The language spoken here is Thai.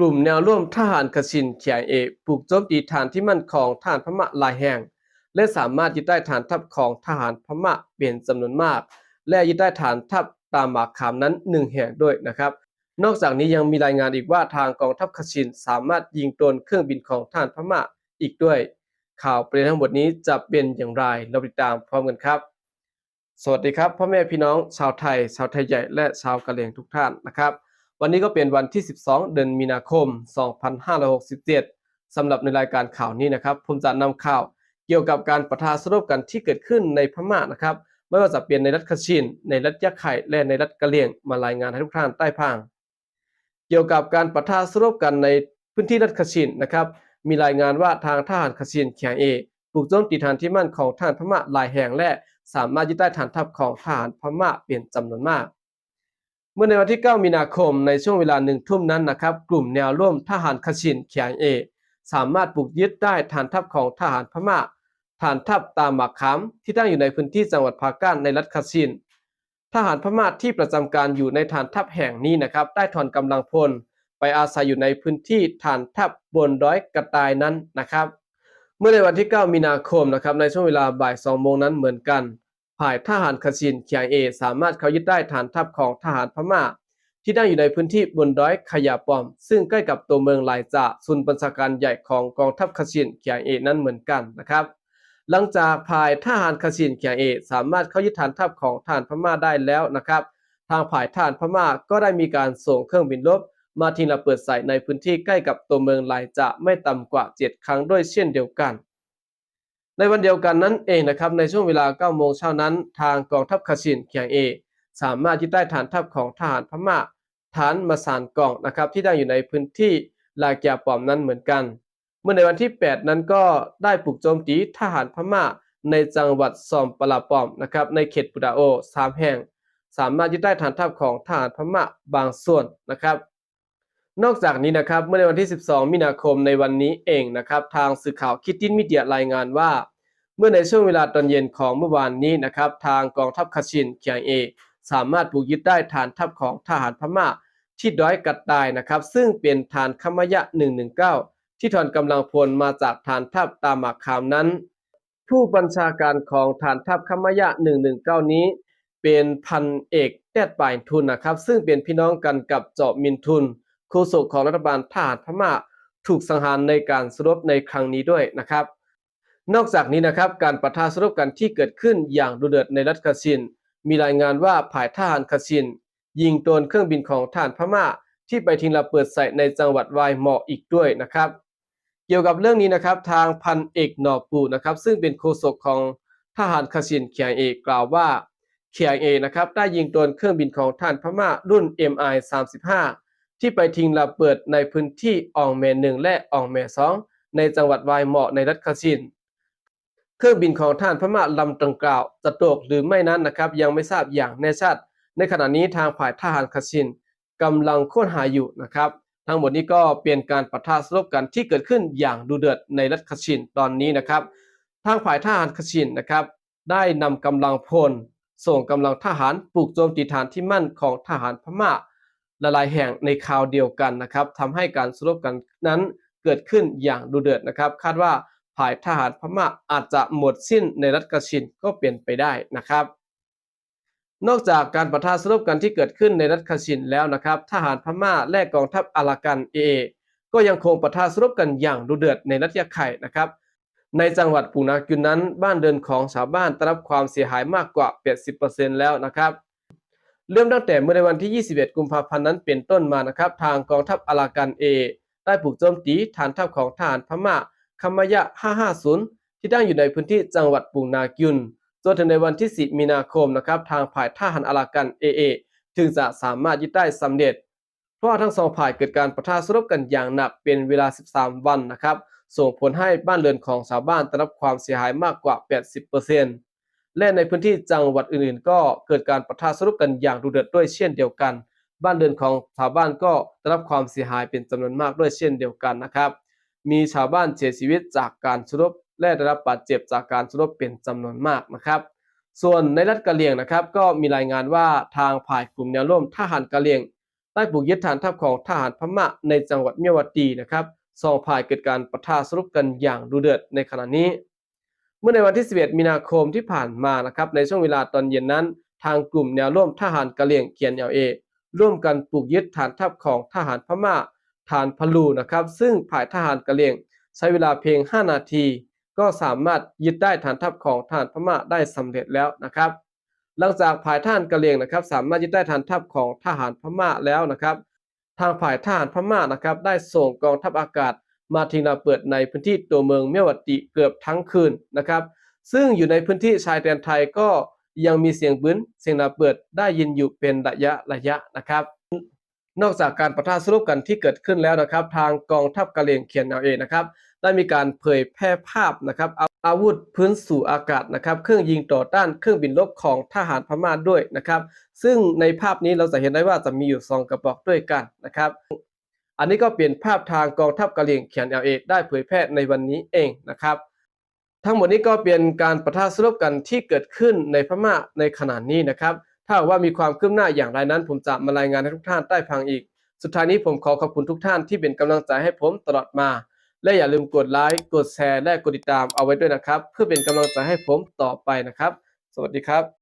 กลุ่มแนวร่วมทหารกสินเขียเอปลุกโจมตีฐานที่มั่นของทหารพม่าหลายแห่ง และสามารถยึดได้ฐานทัพของทหารพม่าเป็นจำนวนมาก และยึดได้ฐานทัพตามหมากขามนั้นหนึ่งแห่งด้วยนะครับ นอกจากนี้ยังมีรายงานอีกว่าทางกองทัพคชินสามารถยิงโดนเครื่องบินของทหารพม่าอีกด้วย ข่าวประเด็นทั้งหมดนี้จะเป็นอย่างไรเราติดตามพร้อมกันครับ สวัสดีครับพ่อแม่พี่น้องชาวไทย ชาวไทยใหญ่และชาวกะเหรี่ยงทุกท่านนะครับ วันนี้ก็เป็นวันที่ 12 เดือนมีนาคม 2567 สำหรับในรายการข่าวนี้นะครับ ผมจะนำข่าวเกี่ยวกับการประทะสรบกันที่เกิดขึ้นในพม่านะครับ ไม่ว่าจะเป็นในรัฐคชิน ในรัฐยะไข่และในรัฐกะเหรี่ยง มารายงานให้ทุกท่านใต้พังเกี่ยวกับการประทะสรบกันในพื้นที่รัฐคชินนะครับ มีรายงานว่าทางทหารคชินเขียงเอปลุกโจมตีฐานที่มั่นของทหารพม่าหลายแห่งและสามารถยึดได้ฐานทัพของทหารพม่าเป็นจำนวนมาก มื่อในวันที่ 9 มีนาคมในช่วงเวลาหนึ่งทุ่มนั้นนะครับ กลุ่มแนวร่วมทหารคชินเขียงเอ สามารถปลุกยึดได้ฐานทัพของทหารพม่า ฐานทัพตามหมากขามที่ตั้งอยู่ในพื้นที่จังหวัดพาก้านในรัฐคาชิน ทหารพม่าที่ประจำการอยู่ในฐานทัพแห่งนี้นะครับ ได้ถอนกำลังพลไปอาศัยอยู่ในพื้นที่ฐานทัพบนดอยกระต่ายนั้นนะครับ เมื่อในวันที่ 9 มีนาคมนะครับในช่วงเวลาบ่าย2โมงนั้นเหมือนกัน ฝ่ายทหารคาชินเคียงเอ สามารถเข้ายึดได้ฐานทัพของทหารพม่า ที่ตั้งอยู่ในพื้นที่บนดอยขยาปอม ซึ่งใกล้กับตัวเมืองลายจ่าศูนย์บัญชาการใหญ่ของกองทัพคาชินเคียงเอนั้นเหมือนกันนะครับ หลังจากภายทหารคาชินเคียงเอ สามารถเข้ายึดฐานทัพของทหารพม่าได้แล้วนะครับ ทางฝ่ายทหารพม่าก็ได้มีการส่งเครื่องบินรบมาทิ้งระเบิดใส่ในพื้นที่ใกล้กับตัวเมืองลายจ่าไม่ต่ำกว่า 7 ครั้งด้วยเช่นเดียวกัน ในวันเดียวกันนั้นเองนะครับในช่วงเวลา9โมงเช้านั้น ทางกองทัพคาชินเคียงเอ สามารถยึดได้ฐานทัพของทหารพม่าฐานมาสานกองนะครับที่ตั้งอยู่ในพื้นที่ลาเกียปอมนั้นเหมือนกัน เมื่อในวันที่ 8 นั้นก็ได้ปลุกโจมตีทหารพม่าในจังหวัดซอมปลาปอมนะครับในเขตปุดาโอสามแห่ง สามารถยึดได้ฐานทัพของทหารพม่าบางส่วนนะครับ นอกจากนี้นะครับเมื่อในวันที่ 12 มีนาคมในวันนี้เองนะครับทางสื่อข่าวคิดดินมีเดียรายงานว่า เมื่อในช่วงเวลาตอนเย็นของเมื่อวานนี้นะครับทางกองทัพคาชินเคียงเอ สามารถบุกยึดได้ฐานทัพของทหารพม่าที่ดอยกัดตายนะครับซึ่งเป็นฐานขมยะ 119 ที่ถอนกำลังพลมาจากฐานทัพตามหมากขามนั้น ผู้บัญชาการของฐานทัพขมยะ 119 นี้ เป็นพันเอกแต้ดปายทุนนะครับซึ่งเป็นพี่น้องกันกับเจาะมินทุน โฆษกของรัฐบาลทหารพม่าถูกสังหารในการสรบในครั้งนี้ด้วยนะครับ นอกจากนี้นะครับการประทะสรบกันที่เกิดขึ้นอย่างดุเดือดในรัฐคาชิน มีรายงานว่าผายทหารคาชิน ยิงโดนเครื่องบินของทหารพม่า ที่ไปทิ้งระเบิดใส่ในจังหวัดวายเหมาะอีกด้วยนะครับ เกี่ยวกับเรื่องนี้นะครับทางพันเอกหนอปูนะครับ ซึ่งเป็นโฆษกของทหารคาชินเคียงเอกกล่าวว่าเคียงเอนะครับได้ยิงโดนเครื่องบินของทหารพม่ารุ่น MI 35 ที่ไปทิ้งระเบิดในพื้นที่อองแมหนึ่งและอองแมสองในจังหวัดวายเหมาะในรัฐคาชิน เครื่องบินของทหารพม่าลำดังกล่าวจะตกหรือไม่นั้นนะครับยังไม่ทราบอย่างแน่ชัด ในขณะนี้ทางฝ่ายทหารคาชินกำลังค้นหาอยู่นะครับ ทั้งหมดนี้ก็เป็นการปะทะสลบกันที่เกิดขึ้นอย่างดุเดือดในรัฐคาชินตอนนี้นะครับ ทางฝ่ายทหารคาชินนะครับ ได้นำกำลังพล ส่งกำลังทหารปลุกโจมตีฐานที่มั่นของทหารพม่า หลายๆแห่งในคราวเดียวกันนะครับทำให้การสลบกันนั้นเกิดขึ้นอย่างดุเดือดนะครับ คาดว่าฝ่ายทหารพม่าอาจจะหมดสิ้นในรัฐกาชินก็เปลี่ยนไปได้นะครับ นอกจากการประทะสลบกันที่เกิดขึ้นในรัฐคาชินแล้วนะครับ ทหารพม่าและกองทัพอารากันเอก็ยังคงประทะสลบกันอย่างดุเดือดในรัฐยะไข่นะครับในจังหวัดปูนากุนนั้น บ้านเดินของชาวบ้านได้รับความเสียหายมากกว่า 80%แล้วนะครับ เริ่มตั้งแต่เมื่อในวันที่ 21 กุมภาพันธ์นั้นเป็นต้นมานะครับ ทางกองทัพอารากันเอได้ปลุกโจมตีฐานทัพของทหารพม่าคามายะ 550 ที่ตั้งอยู่ในพื้นที่จังหวัดปูนากุนจนถึงในวันที่ 10 มีนาคมนะครับทางฝ่ายทหารอารากันเอเอถึงจะสามารถยึดได้สำเร็จ เพราะว่าทั้งสองฝ่ายเกิดการปะทะสรบกันอย่างหนักเป็นเวลา 13 วันนะครับ ส่งผลให้บ้านเรือนของชาวบ้านได้รับความเสียหายมากกว่า 80% และในพื้นที่จังหวัดอื่นๆ ก็เกิดการปะทะสรบกันอย่างดุเดือดด้วยเช่นเดียวกัน บ้านเรือนของชาวบ้านก็ได้รับความเสียหายเป็นจำนวนมากด้วยเช่นเดียวกันนะครับ มีชาวบ้านเสียชีวิตจากการสรบและได้รับบาดเจ็บจากการสรบเป็นจำนวนมากนะครับส่วนในรัฐกะเหรี่ยงนะครับ ก็มีรายงานว่าทางฝ่ายกลุ่มแนวร่วมทหารกะเหรี่ยงได้บุกยึดฐานทัพของทหารพม่าในจังหวัดเมียวดีนะครับสองฝ่ายเกิดการปะทะสรุปกันอย่างดุเดือดในขณะนี้ เมื่อในวันที่ 11 มีนาคมที่ผ่านมานะครับในช่วงเวลาตอนเย็นนั้น ทางกลุ่มแนวร่วมทหารกะเหรี่ยงเกียนเอลเอร่วมกันปลูกยึดฐานทัพของทหารพม่าฐานพลูนะครับ ซึ่งฝ่ายทหารกะเหรี่ยง ใช้เวลาเพียง 5 นาที ก็สามารถยึดได้ฐานทัพของทหารพม่าได้สำเร็จแล้วนะครับ หลังจากฝ่ายทหารกะเหรี่ยงนะครับ สามารถยึดได้ฐานทัพของทหารพม่าแล้วนะครับ ทางฝ่ายทหารพม่านะครับ ได้ส่งกองทัพอากาศ มาทิงระเบิดในพื้นที่ตัวเมืองเมียวดีเกือบทั้งคืนนะครับ ซึ่งอยู่ในพื้นที่ชายแดนไทยก็ยังมีเสียงปืนเสียงระเบิดได้ยินอยู่เป็นระยะระยะนะครับ นอกจากการประทะสรุปกันที่เกิดขึ้นแล้วนะครับ ทางกองทัพกะเหรี่ยงเขียนเอาเองนะครับ ได้มีการเผยแพร่ภาพนะครับอาอาวุธพื้นสู่อากาศนะครับ เครื่องยิงต่อต้านเครื่องบินรบของทหารพม่าด้วยนะครับ ซึ่งในภาพนี้เราจะเห็นได้ว่าจะมีอยู่สองกระบอกด้วยกันนะครับ อันนี้ก็เป็นภาพทางกองทัพกะเหรี่ยงเขียน LA ได้เผยแพร่ในวันนี้เองนะครับ ทั้งหมดนี้ก็เป็นการประทะสรุปกันที่เกิดขึ้นในพม่าในขณะนี้นะครับ ถ้าว่ามีความคืบหน้าอย่างไรนั้น ผมจะมารายงานให้ทุกท่านได้ฟังอีก สุดท้ายนี้ผมขอขอบคุณทุกท่านที่เป็นกำลังใจให้ผมตลอดมา และอย่าลืมกดไลค์กดแชร์และกดติดตามเอาไว้ด้วยนะครับ เพื่อเป็นกำลังใจให้ผมต่อไปนะครับ สวัสดีครับ